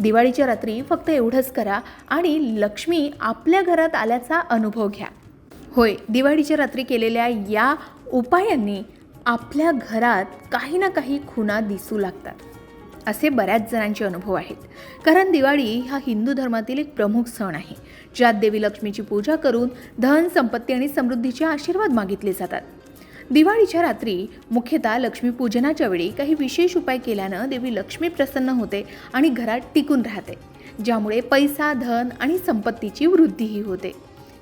दिवाळीच्या रात्री फक्त एवढंच करा आणि लक्ष्मी आपल्या घरात आल्याचा अनुभव घ्या. होय दिवाळीच्या रात्री केलेल्या या उपायांनी आपल्या घरात काही ना काही खुणा दिसू लागतात. असे बऱ्याच जणांचे अनुभव आहेत. कारण दिवाळी हा हिंदू धर्मातील एक प्रमुख सण आहे ज्यात देवी लक्ष्मीची पूजा करून धन संपत्ती आणि समृद्धीचे आशीर्वाद मागितले जातात. दिवाळीच्या रात्री मुख्यतः लक्ष्मीपूजनाच्या वेळी काही विशेष उपाय केल्यानं देवी लक्ष्मी प्रसन्न होते आणि घरात टिकून राहते ज्यामुळे पैसा धन आणि संपत्तीची वृद्धीही होते.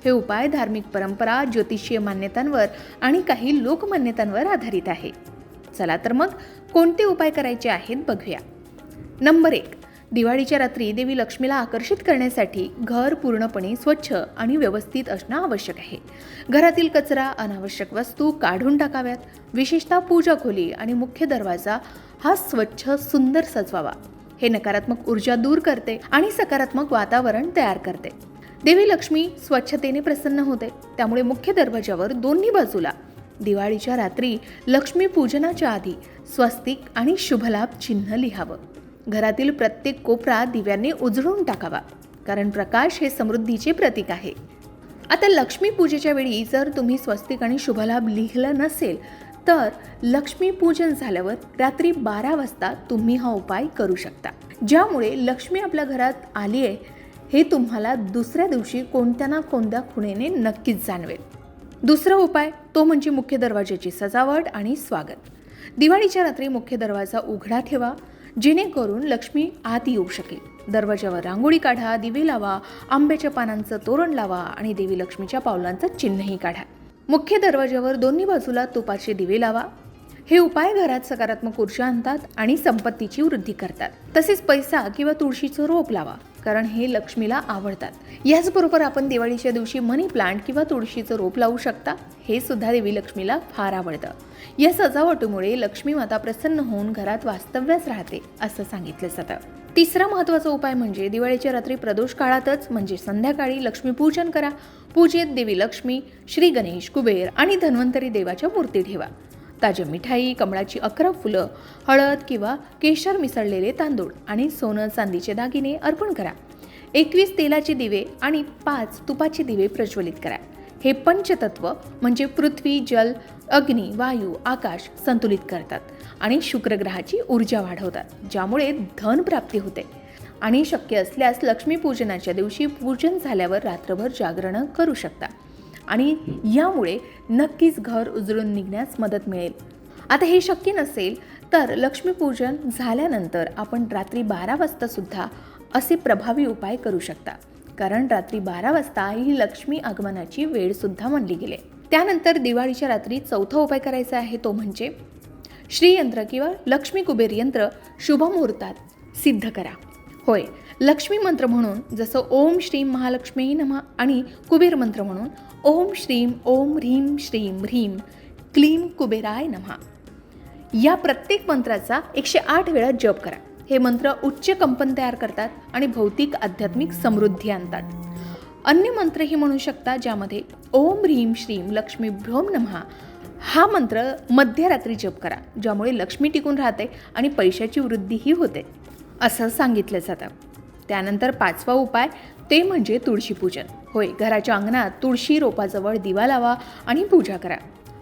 हे उपाय धार्मिक परंपरा ज्योतिषीय मान्यतांवर आणि काही लोकमान्यतांवर आधारित आहे. चला तर मग कोणते उपाय करायचे आहेत बघूया. नंबर एक दिवाळीच्या रात्री देवी लक्ष्मीला आकर्षित करण्यासाठी घर पूर्णपणे स्वच्छ आणि व्यवस्थित असणं आवश्यक आहे. घरातील कचरा अनावश्यक वस्तू काढून टाकाव्यात. विशेषतः पूजा खोली आणि मुख्य दरवाजा हा स्वच्छ सुंदर सजवावा. हे नकारात्मक ऊर्जा दूर करते आणि सकारात्मक वातावरण तयार करते. देवी लक्ष्मी स्वच्छतेने प्रसन्न होते. त्यामुळे मुख्य दरवाजावर दोन्ही बाजूला दिवाळीच्या रात्री लक्ष्मी पूजनाच्या आधी स्वस्तिक आणि शुभलाभ चिन्ह लिहावं. घरातील प्रत्येक कोपरा दिव्यांनी उजळून टाकावा. कारण प्रकाश हे समृद्धीचे प्रतीक आहे. आता लक्ष्मीपूजेच्या वेळी जर तुम्ही स्वस्तिक आणि शुभलाभ लिहिलं नसेल तर लक्ष्मीपूजन झाल्यावर रात्री बारा वाजता तुम्ही हा उपाय करू शकता. ज्यामुळे लक्ष्मी आपल्या घरात आली आहे हे तुम्हाला दुसऱ्या दिवशी कोणत्या ना कोणत्या खुणेने नक्कीच जाणवेल. दुसरा उपाय तो म्हणजे मुख्य दरवाजाची सजावट आणि स्वागत. दिवाळीच्या रात्री मुख्य दरवाजा उघडा ठेवा जेणेकरून लक्ष्मी आत येऊ शकेल. दरवाजावर रांगोळी काढा दिवे लावा आंब्याच्या पानांचं तोरण लावा आणि देवी लक्ष्मीच्या पावलांचं चिन्हही काढा. मुख्य दरवाज्यावर दोन्ही बाजूला तुपाचे दिवे लावा. हे उपाय घरात सकारात्मक ऊर्जा आणतात आणि संपत्तीची वृद्धी करतात. तसेच पैसा किंवा तुळशीचं रोप लावा कारण हे लक्ष्मीला आवडतात. याचबरोबर आपण दिवाळीच्या दिवशी मनी प्लांट किंवा तुळशीचं रोप लावू शकता. हे सुद्धा देवी लक्ष्मीला फार आवडतं. या सजावटीमुळे लक्ष्मी माता प्रसन्न होऊन घरात वास्तव्यास राहते असं सांगितलं जातं. तिसरा महत्त्वाचा उपाय म्हणजे दिवाळीच्या रात्री प्रदोष काळातच म्हणजे संध्याकाळी लक्ष्मीपूजन करा. पूजेत देवी लक्ष्मी श्री गणेश कुबेर आणि धन्वंतरी देवाच्या मूर्ती ठेवा. ताज्या मिठाई कमळाची अकरा फुलं हळद किंवा केशर मिसळलेले तांदूळ आणि सोनं चांदीचे दागिने अर्पण करा. एकवीस तेलाचे दिवे आणि पाच तुपाचे दिवे प्रज्वलित करा. हे पंचतत्व म्हणजे पृथ्वी जल अग्नी वायू आकाश संतुलित करतात आणि शुक्रग्रहाची ऊर्जा वाढवतात ज्यामुळे धन प्राप्ती होते. आणि शक्य असल्यास लक्ष्मीपूजनाच्या दिवशी पूजन झाल्यावर रात्रभर जागरण करू शकता. आणि यामुळे नक्कीच घर उजळून निघण्यास मदत मिळेल. आता हे शक्य नसेल तर लक्ष्मीपूजन झाल्यानंतर आपण रात्री बारा वाजतासुद्धा असे प्रभावी उपाय करू शकता. कारण रात्री बारा वाजता ही लक्ष्मी आगमनाची वेळसुद्धा म्हणली गेली. त्यानंतर दिवाळीच्या रात्री चौथा उपाय करायचा आहे तो म्हणजे श्रीयंत्र किंवा लक्ष्मी कुबेर यंत्र शुभ मुहूर्तात सिद्ध करा. होय. लक्ष्मी मंत्र म्हणून जसं ओम श्रीम महालक्ष्मी नमा आणि कुबेर मंत्र म्हणून ओम श्रीम ओम ह्रीम श्रीम ह्रीम क्लीम कुबेराय नमः. या प्रत्येक मंत्राचा एकशे आठ वेळा जप करा. हे मंत्र उच्च कंपन तयार करतात आणि भौतिक आध्यात्मिक समृद्धी आणतात. अन्य मंत्रही म्हणू शकता ज्यामध्ये ओम ह्रीम श्रीम लक्ष्मी भ्रोम नमहा हा मंत्र मध्यरात्री जप करा ज्यामुळे लक्ष्मी टिकून राहते आणि पैशाची वृद्धीही होते. असं सांगितलं जातं. त्यानंतर पाचवा उपाय ते म्हणजे तुळशीपूजन होय घराच्या अंगणात तुळशी रोपाजवळ दिवा लावा आणि पूजा करा.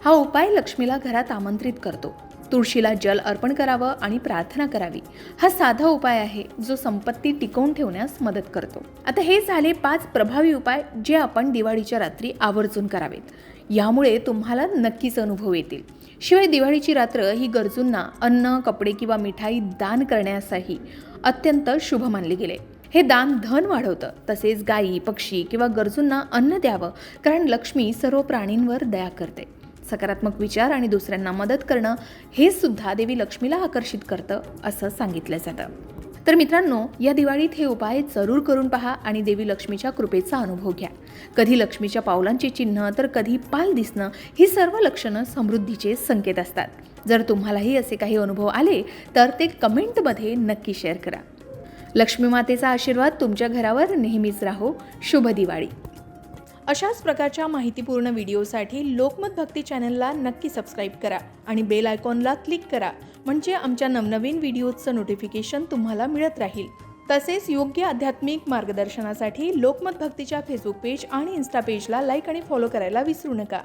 हा उपाय लक्ष्मीला घरात आमंत्रित करतो. तुळशीला जल अर्पण करावं आणि प्रार्थना करावी. हा साधा उपाय आहे जो संपत्ती टिकवून ठेवण्यास मदत करतो. आता हे झाले पाच प्रभावी उपाय जे आपण दिवाळीच्या रात्री आवर्जून करावेत. यामुळे तुम्हाला नक्कीच अनुभव येतील. शिवाय दिवाळीची रात्र ही गरजूंना अन्न कपडे किंवा मिठाई दान करण्यासही अत्यंत शुभ मानले गेले. हे दान धन वाढवतं तसेच गायी पक्षी किंवा गरजूंना अन्न द्यावं कारण लक्ष्मी सर्व प्राणींवर दया करते. सकारात्मक विचार आणि दुसऱ्यांना मदत करणं हे सुद्धा देवी लक्ष्मीला आकर्षित करतं असं सांगितलं जातं. तर मित्रांनो या दिवाळीत हे उपाय जरूर करून पहा आणि देवी लक्ष्मीच्या कृपेचा अनुभव घ्या. कधी लक्ष्मीच्या पावलांची चिन्ह तर कधी पाल दिसणं ही सर्व लक्षणं समृद्धीचे संकेत असतात. जर तुम्हालाही असे काही अनुभव आले तर ते कमेंटमध्ये नक्की शेअर करा. लक्ष्मी मातेचा आशीर्वाद तुमच्या घरावर नेहमीच राहो. शुभ दिवाळी. अशाच प्रकारच्या माहितीपूर्ण व्हिडिओसाठी लोकमत भक्ती चॅनलला नक्की सबस्क्राईब करा आणि बेल आयकॉनला क्लिक करा म्हणजे आमच्या नवनवीन व्हिडिओजचं नोटिफिकेशन तुम्हाला मिळत राहील. तसेच योग्य आध्यात्मिक मार्गदर्शनासाठी लोकमत भक्तीच्या फेसबुक पेज आणि इन्स्टा पेजला लाईक आणि फॉलो करायला विसरू नका.